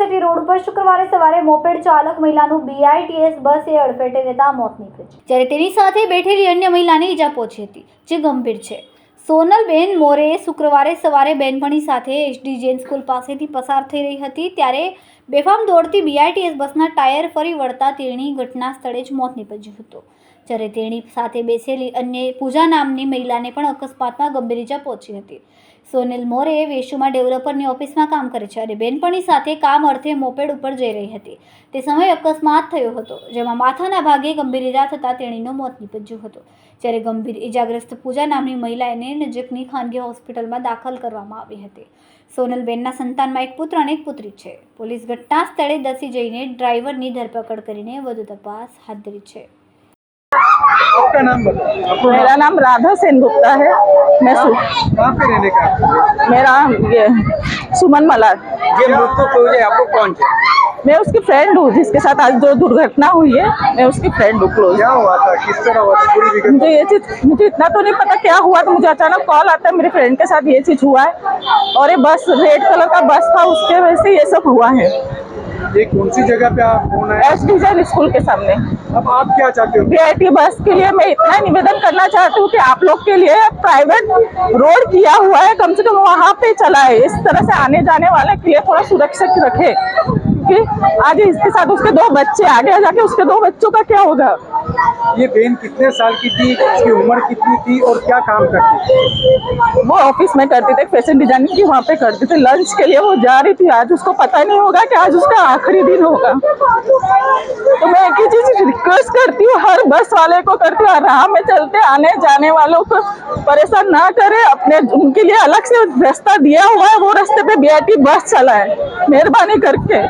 University road ઉપર શુક્રવારે સવારે મોપેડ ચાલક મહિલાનું બીઆઈટીએસ બસે અડફેટે લેતા મોત નીપજ્યું. જ્યારે તેની સાથે બેઠેલી અન્ય મહિલાને ઈજા પહોંચી હતી, જે ગંભીર છે. સોનલબેન મોરે શુક્રવારે સવારે બેનપણી સાથે એસડી જૈન સ્કૂલ પાસેથી પસાર થઈ રહી હતી, ત્યારે બેફામ દોડતી બીઆઈટીએસ બસના ટાયર ફરી વળતા તેણી ઘટના સ્થળે જ મોત નીપજ્યું હતું. જ્યારે તેણી સાથે બેસેલી અન્ય પૂજા નામની મહિલાને પણ અકસ્માતમાં ગંભીર ઈજા પહોંચી હતી. સોનેલ મોરે વેશુમાં ડેવલપરની ઓફિસમાં કામ કરે છે અને બેનપણી સાથે કામ અર્થે મોપેડ ઉપર જઈ રહી હતી. તે સમયે અકસ્માત થયો હતો, જેમાં માથાના ભાગે ગંભીર ઇજા થતાં તેણીનું મોત નીપજ્યું હતું. જ્યારે ગંભીર ઈજાગ્રસ્ત પૂજા નામની મહિલાને નજીકની ખાનગી હોસ્પિટલમાં દાખલ કરવામાં આવી હતી. સોનલબેનના સંતાનમાં એક પુત્ર અને એક પુત્રી છે. પોલીસ ઘટના સ્થળે દસી જઈને ડ્રાઈવરની ધરપકડ કરીને વધુ તપાસ હાથ ધરી છે. आपका नाम बताओ। मेरा नाम राधा सेन गुप्ता है। मैं सु, कहाँ पे रहने का मेरा ये सुमन मलाड। ये मृत्यु हुई है आपको कौन है मैं उसकी फ्रेंड हूँ जिसके साथ आज जो दुर्घटना हुई है मैं उसकी फ्रेंड हूँ क्लोज क्या हुआ था? किस तरह हुआ था? पूरी मुझे ये चीज़ मुझे इतना तो नहीं पता क्या हुआ तो मुझे अचानक कॉल आता है मेरे फ्रेंड के साथ ये चीज़ हुआ है। और ये बस रेड कलर का बस था उसके वजह से ये सब हुआ है। ये कौन सी जगह पे आप फ़ोन आए? एस डिज़ाइन स्कूल के सामने। अब आप क्या चाहते हो? वीआईटी बस के लिए मैं इतना निवेदन करना चाहती हूँ कि आप लोग के लिए प्राइवेट रोड किया हुआ है कम से कम वहाँ पे चला है। इस तरह से आने जाने वाले के लिए थोड़ा सुरक्षित रखे। क्योंकि आज इसके साथ उसके दो बच्चे आगे जाके उसके दो बच्चों का क्या होगा? ये बहन कितने साल की थी इसकी उम्र कितनी थी और क्या काम करती थी? वो ऑफ़िस में करती थी फ़ैशन डिज़ाइनिंग की, वहाँ पे करती थी लंच के लिए, वो जा रही थी। आज उसको पता नहीं होगा कि आज उसका आखिरी दिन होगा। तो मैं एक ही चीज़ रिक्वेस्ट करती हूँ, हर बस वाले को करती हूँ राह में चलते, आने जाने वालों को परेशान ना करे, अपने, उनके लिए अलग से रास्ता दिया हुआ है, वो रास्ते पे बी बस चलाए, मेहरबानी करके।